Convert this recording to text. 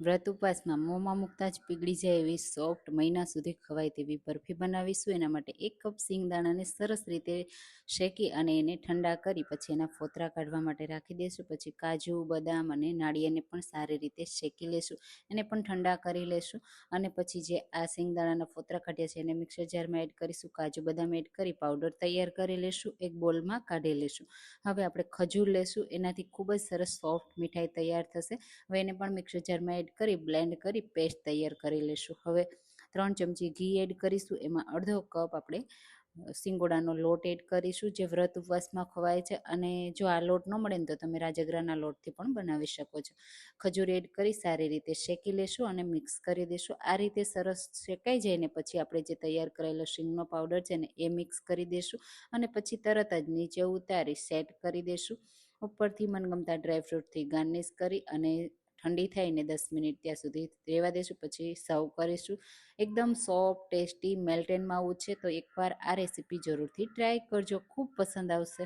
વ્રત ઉપવાસમાં મોંમાં મૂકતા જ પીગળી જાય એવી સોફ્ટ મહિના સુધી ખવાય તેવી બરફી બનાવીશું. એના માટે એક કપ સિંગદાણાને સરસ રીતે શેકી અને એને ઠંડા કરી પછી એના ફોતરા કાઢવા માટે રાખી દઈશું પછી કાજુ, બદામ અને નાળિયાને પણ સારી રીતે શેકી લેશું. એને પણ ઠંડા કરી લેશું. અને પછી જે આ સિંગદાણાના ફોતરા કાઢ્યા છે એને મિક્સર જારમાં એડ કરીશું. કાજુ, બદામ એડ કરી પાવડર તૈયાર કરી લેશું. એક બોલમાં કાઢી લેશું. હવે આપણે ખજૂર લેશું. એનાથી ખૂબ જ સરસ સોફ્ટ મીઠાઈ તૈયાર થશે. હવે એને પણ મિક્સર જારમાં એડ કરી, બ્લેન્ડ કરી, પેસ્ટ તૈયાર કરી લઈશું હવે ત્રણ ચમચી ઘી એડ કરીશું. એમાં અડધો કપ આપણે સિંગોડાનો લોટ એડ કરીશું, જે વ્રત ઉપવાસમાં ખવાય છે. અને જો આ લોટ ન મળે ને તો તમે રાજગરાના લોટથી પણ બનાવી શકો છો. ખજૂર એડ કરી સારી રીતે શેકી લેશું અને મિક્સ કરી દઈશું આ રીતે સરસ શેકાઈ જાય ને પછી આપણે જે તૈયાર કરેલો શીંગનો પાવડર છે ને, એ મિક્સ કરી દઈશું અને પછી તરત જ નીચે ઉતારી સેટ કરી દઈશું ઉપરથી મનગમતા ડ્રાયફ્રૂટથી ગાર્નિશ કરી અને ઠંડી થાય ને દસ મિનિટ ત્યાં સુધી રહેવા દઈશું પછી સર્વ કરીશું. એકદમ સોફ્ટ ટેસ્ટી મેલ્ટેન માવું છે, તો એકવાર આ રેસીપી જરૂરથી ટ્રાય કરજો. ખૂબ પસંદ આવશે.